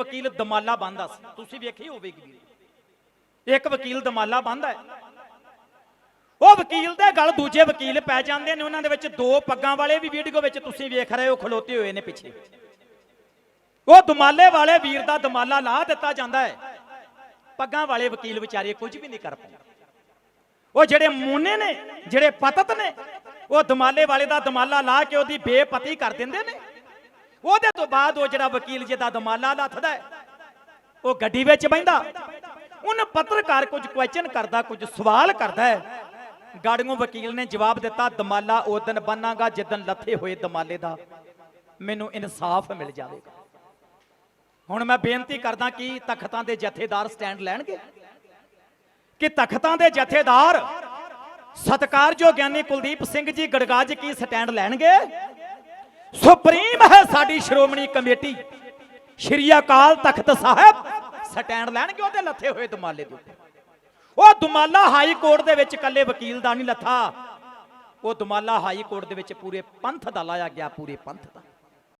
ਵਕੀਲ ਦਮਾਲਾ ਬੰਦਾ ਸੀ। ਤੁਸੀਂ ਵੇਖੀ ਹੋਵੇਗੀ ਵੀਡੀਓ। ਇੱਕ ਵਕੀਲ ਦਮਾਲਾ ਬੰਦਾ ਹੈ। ਉਹ ਵਕੀਲ ਦੇ ਗਲ ਦੂਜੇ ਵਕੀਲ ਪੈ ਜਾਂਦੇ ਨੇ ਉਹਨਾਂ ਦੇ ਵਿੱਚ। ਦੋ ਪੱਗਾਂ ਵਾਲੇ ਵੀ ਵੀਡੀਓ ਵਿੱਚ ਤੁਸੀਂ ਵੇਖ ਰਹੇ ਹੋ, ਖਲੋਤੇ ਹੋਏ ਨੇ ਪਿੱਛੇ। ਉਹ ਦਮਾਲੇ ਵਾਲੇ ਵੀਰ ਦਾ ਦਮਾਲਾ ਲਾ ਦਿੱਤਾ ਜਾਂਦਾ ਹੈ। ਪੱਗਾਂ ਵਾਲੇ ਵਕੀਲ ਵਿਚਾਰੇ ਕੁਝ ਵੀ ਨਹੀਂ ਕਰ ਪਾਉਂਦੇ। ਉਹ ਜਿਹੜੇ ਮੂਨੇ ਨੇ, ਜਿਹੜੇ ਪਤਤ ਨੇ, ਉਹ ਦਮਾਲੇ ਵਾਲੇ ਦਾ ਦਮਾਲਾ ਲਾ ਕੇ ਉਹਦੀ ਬੇਪਤੀ ਕਰ ਦਿੰਦੇ ਨੇ। ਉਹਦੇ ਤੋਂ ਬਾਅਦ ਉਹ ਜਿਹੜਾ ਵਕੀਲ ਜਿਹਦਾ ਦਮਾਲਾ ਲੱਥਦਾ ਉਹ ਗੱਡੀ ਵਿੱਚ ਬੈਂਦਾ ਉਹਨ ਪੱਤਰਕਾਰ ਕੁਝ ਕੁਐਸਚਨ ਕਰਦਾ, ਕੁਝ ਸਵਾਲ ਕਰਦਾ ਹੈ। ਗਾੜੀਆਂ ਵਕੀਲ ਨੇ ਜਵਾਬ ਦਿੱਤਾ, ਦਮਾਲਾ ਉਸ ਦਿਨ ਬੰਨਾਂਗਾ ਜਿੱਦਨ ਲੱਥੇ ਹੋਏ ਦਮਾਲੇ ਦਾ। ਮੈਨੂੰ ਇਨਸਾਫ ਮਿਲ ਜਾਵੇਗਾ। ਹੁਣ ਮੈਂ ਬੇਨਤੀ ਕਰਦਾ ਕਿ ਤਖਤਾਂ ਦੇ ਜਥੇਦਾਰ ਸਟੈਂਡ ਲੈਣਗੇ। ਕਿ ਤਖਤਾਂ ਦੇ ਜਥੇਦਾਰ ਸਤਕਾਰਯੋਗ ਗਿਆਨੀ ਕੁਲਦੀਪ ਸਿੰਘ ਜੀ ਗੜਗਾਜ ਕੀ ਸਟੈਂਡ ਲੈਣਗੇ? ਸੁਪਰੀਮ ਹੈ ਸਾਡੀ ਸ਼੍ਰੋਮਣੀ ਕਮੇਟੀ। ਸ਼੍ਰੀ ਅਕਾਲ ਤਖਤ ਸਾਹਿਬ, ਸਟੈਂਡ ਲੈਣਗੇ ਉਹਦੇ ਲੱਥੇ ਹੋਏ ਦੁਮਾਲੇ ਦੇ ਉੱਤੇ। ਉਹ ਦੁਮਾਲਾ ਹਾਈ ਕੋਰਟ ਦੇ ਵਿੱਚ ਇਕੱਲੇ ਵਕੀਲ ਦਾ ਨਹੀਂ ਲੱਥਾ। ਉਹ ਦੁਮਾਲਾ ਹਾਈ ਕੋਰਟ ਦੇ ਵਿੱਚ ਪੂਰੇ ਪੰਥ ਦਾ ਲਾਇਆ ਗਿਆ, ਪੂਰੇ ਪੰਥ ਦਾ।